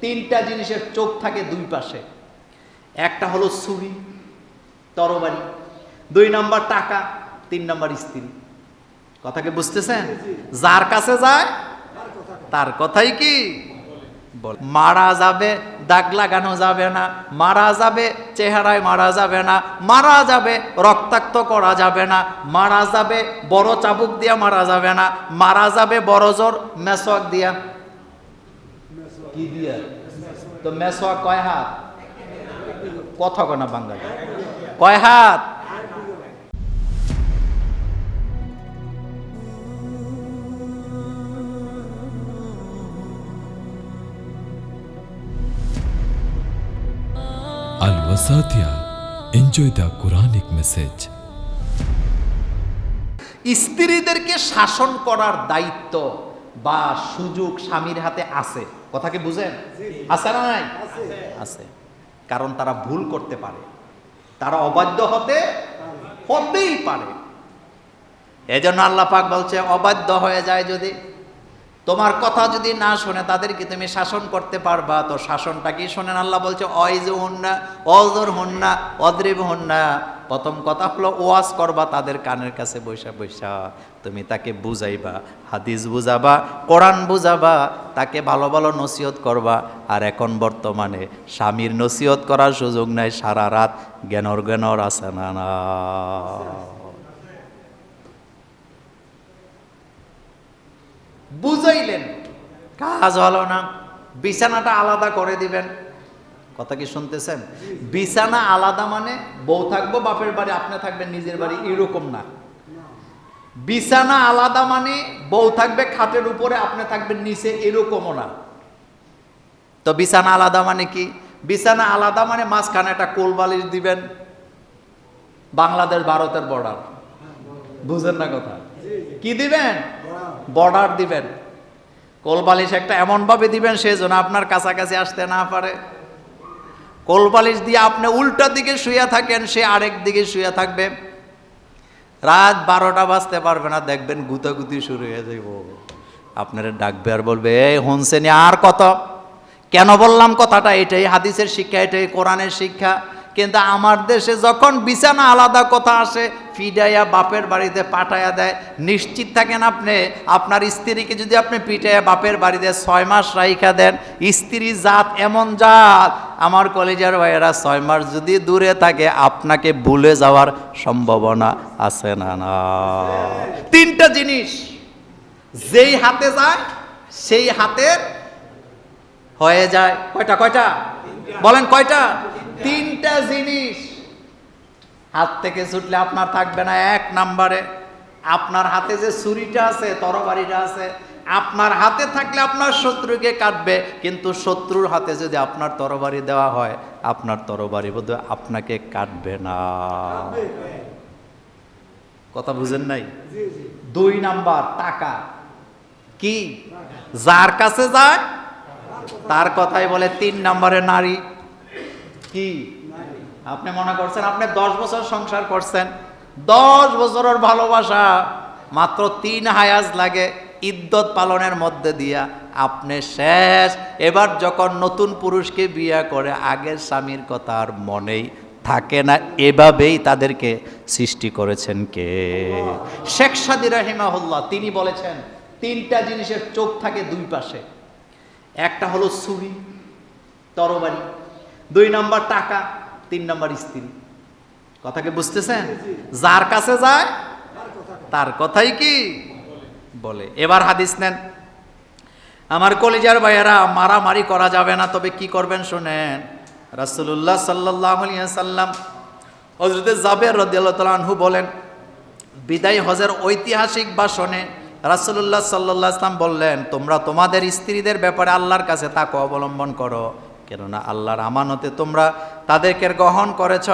তিনটা জিনিসের চোখ থাকে দুই পাশে। একটা হলো ছুরি, তরবারি। দুই নাম্বার টাকা, তিন নাম্বার স্ত্রী। কথাকে বুঝতেছেন? যার কাছে যায়, তার কথাই কি? মারা যাবে, দাগ লাগানো যাবে না। মারা যাবে, চেহারায় মারা যাবে না। মারা যাবে, রক্তাক্ত করা যাবে না। মারা যাবে, বড় চাবুক দিয়া মারা যাবে না। মারা যাবে, বড় জোর মেসোয়াক দিয়া। কি দিয়া তো মেসোয়াক কয় হাত কথা কয় না বাঙালি কয় হাত Al Wasatia. Enjoy the Quranic message. স্ত্রীদেরকে শাসন করার দায়িত্ব বা সুযোগ স্বামীর হাতে আছে কথা কি বুঝেন? আছে না নাই? আছে। কারণ তারা ভুল করতে পারে। তারা অবাধ্য হতে হতেই পারে। এই জন্য আল্লাহ পাক বলছে অবাধ্য হয়ে যায় যদি। তোমার কথা যদি না শোনে তাদেরকে তুমি শাসন করতে পারবা? তো শাসনটা কি শোনেন? আল্লাহ বলছে অয়জ হন্না অজর হন্না অদ্রিব হন্না। প্রথম কথা হলো ওয়াজ করবা, তাদের কানের কাছে বৈশা বৈশা তুমি তাকে বুঝাইবা, হাদিস বুঝাবা, কোরআন বুঝাবা, তাকে ভালো ভালো নসিহত করবা। আর এখন বর্তমানে স্বামীর নসিহত করার সুযোগ নাই, সারা রাত জ্ঞানর জ্ঞানর আছে না না। বুঝাইলেন, কাজ হলো না, বিছানাটা আলাদা করে দিবেন। কথা কি শুনতেছেন? বিছানা আলাদা মানে বউ থাকব, বাপের বাড়ি, আপনি থাকবেন, নিজের বাড়ি, এরকম না। বিছানা আলাদা মানে বউ থাকবে খাটের উপরে, আপনি থাকবেন নিচে, এরকমও না। তো বিছানা আলাদা মানে কি? বিছানা আলাদা মানে মাঝখানে একটা কোল বালিশ দিবেন, বাংলাদেশ ভারতের বর্ডার বুঝেন না কথা? কি দিবেন? বর্ডার দিবেন। কোলবালিশ একটা এমনভাবে দিবেন, সে যেন আপনার কাছাকাছি আসতে না পারে। কোলবালিশ দিয়ে আপনি উল্টা দিকে শুয়ে থাকেন, সে আরেক দিকে শুয়ে থাকবে। রাত বারোটা বাজতে পারবে না, দেখবেন গুতাগুতি শুরু হয়ে যাইব। আপনারা ডাকবে আর বলবে, এই হনসেনি, আর কত? কেন বললাম কথাটা? এটাই হাদিসের শিক্ষা, এটাই কোরআনের শিক্ষা। কিন্তু আমার দেশে যখন বিছানা আলাদা কথা আসে, ফিডাইয়া বাপের বাড়িতে পাঠাইয়া দেয়। নিশ্চিত থাকেন আপনি, আপনার স্ত্রীকে যদি আপনি পিটাইয়া বাপের বাড়িতে ছয় মাস রাইখা দেন স্ত্রী জাত এমন জাত আমার কলেজের ভাইয়েরা ছয় মাস যদি দূরে থাকে, আপনাকে ভুলে যাওয়ার সম্ভাবনা আছে না না? তিনটা জিনিস। যেই হাতে যায়, সেই হাতের হয়ে যায়। কয়টা কয়টা? বলেন কয়টা? তিনটা জিনিস। হাত থেকে ছুটলে আপনার থাকবে না এক নাম্বারে। আপনার হাতে যে ছুরিটা আছে, তরবারিটা আছে আপনার হাতে থাকলে আপনার শত্রুকে কাটবে কিন্তু শত্রুর হাতে যদি আপনার তরবারি দেওয়া হয় আপনার তরবারি বোধ আপনাকে কাটবে না। কথা বুঝেন নাই? দুই নাম্বার টাকা। কি? যার কাছে যায় তার কথাই বলে তিন নম্বরে নারী। কি? আপনি মনে করছেন আপনি দশ বছর সংসার করছেন দশ বছরের ভালোবাসা মাত্র তিন হায়াজ লাগে। ইদ্যত পালনের মধ্যে দিয়া আপনি শেষ। এবার যখন নতুন পুরুষকে বিয়ে করে, আগের স্বামীর কথা আর মনেই থাকে না। এভাবেই তাদেরকে সৃষ্টি করেছেন কে? শেখ সাদি রাহিমাহুল্লাহ, তিনি বলেছেন, তিনটা জিনিসের চোখ থাকে দুই পাশে। একটা হলো ছুরি, তরবারি। দুই নম্বর টাকা, তিন নম্বর স্ত্রী। কথাকে বুঝতেছেন? যার কাছে যায়, তার কথাই কি? বলে। এবার হাদিস নেন। আমার কলিজার ভাইয়েরা, মারামারি করা যাবে না, তবে কি করবেন শোনেন। রাসূলুল্লাহ সাল্লাহ সাল্লাম হজরতে জাবের রদিয়াল্লাহু বলেন, বিদায় হজের ঐতিহাসিক ভাষণে রাসূলুল্লাহ সাল্লাহ আসলাম বললেন, তোমরা তোমাদের স্ত্রীদের ব্যাপারে আল্লাহর কাছে তাকে অবলম্বন করো। কেননা আল্লাহর আমানতে তোমরা তাদেরকে গ্রহণ করেছ।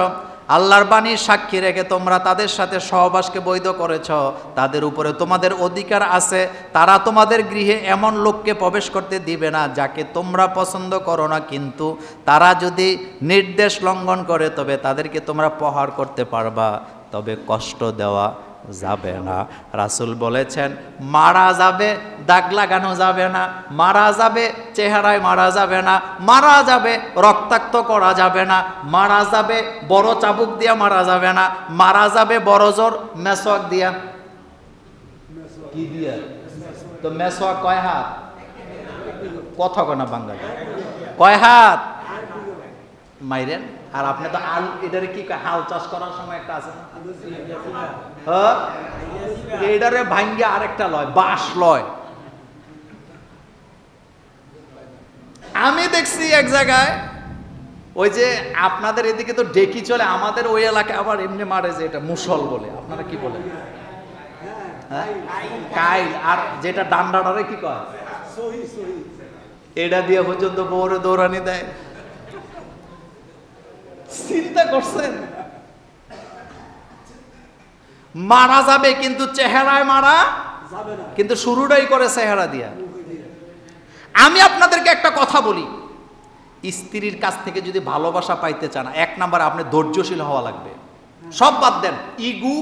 আল্লাহর বাণীর সাক্ষী রেখে তোমরা তাদের সাথে সহবাসকে বৈধ করেছ। তাদের উপরে তোমাদের অধিকার আছে। তারা তোমাদের গৃহে এমন লোককে প্রবেশ করতে দিবে না, যাকে তোমরা পছন্দ করো না। কিন্তু তারা যদি নির্দেশ লঙ্ঘন করে, তবে তাদেরকে তোমরা প্রহার করতে পারবা। তবে কষ্ট দেওয়া যাবে না। রাসুল বলেছেন, মারা যাবে, দাগ লাগানো যাবে না। মারা যাবে, চেহারায় মারা যাবে না। মারা যাবে, রক্তাক্ত করা যাবে না। মারা যাবে, বড় চাবুক দিয়া মারা যাবে না। মারা যাবে, বড় জোর, মেসোয়াক দিয়া। কি দিয়া? তো মেসোয়াক কয় হাত? কথা কয় না বাঙালি। কয় হাত? মাইরেন। আর আপনি তো আল এটারে কি হাল চাষ করার সময় একটা আছে? হ্যাঁ? এইটারে ভাঙ্গে আরেকটা লয় বাঁশ লয়। আমি দেখছি এক জায়গায় ওই যে আপনাদের এদিকে তো ডেকি চলে আমাদের ওই এলাকায় আবার এমনি মারে যে এটা মুসল বলে। আপনারা কি বলেন? হ্যাঁ? কাইল। আর যেটা ডান্ডাটারে কি কয়? এটা দিয়ে পর্যন্ত বউরে দৌড়ানি দেয়। চিন্তা করছেন? মারা যাবে কিন্তু চেহারায় মারা কিন্তু শুরুটাই করে চেহারা দিয়া। আমি আপনাদেরকে একটা কথা বলি। স্ত্রীর কাছ থেকে যদি ভালোবাসা পাইতে চান এক নাম্বার আপনি ধৈর্যশীল হওয়া লাগবে। সব বাদ দেন। ইগু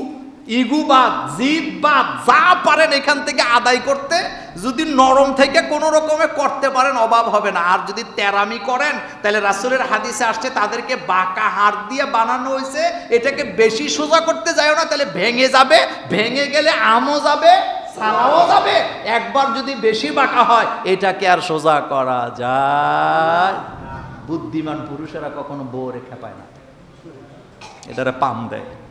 ইগু বাদ জিদ বাদ যা পারেন এখান থেকে আদায় করতে, যদি নরম থেকে কোনো রকমে করতে পারেন, অভাব হবে না। আর যদি তেরামি করেন, তাহলে রাসুলের হাদিসে আসছে, তাদেরকে বাঁকা হাড় দিয়ে বানানো হয়েছে, এটাকে বেশি সোজা করতে যায় না, তাহলে ভেঙে যাবে, ভেঙে গেলে আমও যাবে সারাও যাবে। একবার যদি বেশি বাঁকা হয়, এটাকে আর সোজা করা যায়। বুদ্ধিমান পুরুষেরা কখনো বউ রেখা পায় না। এটারে পাম দেয়।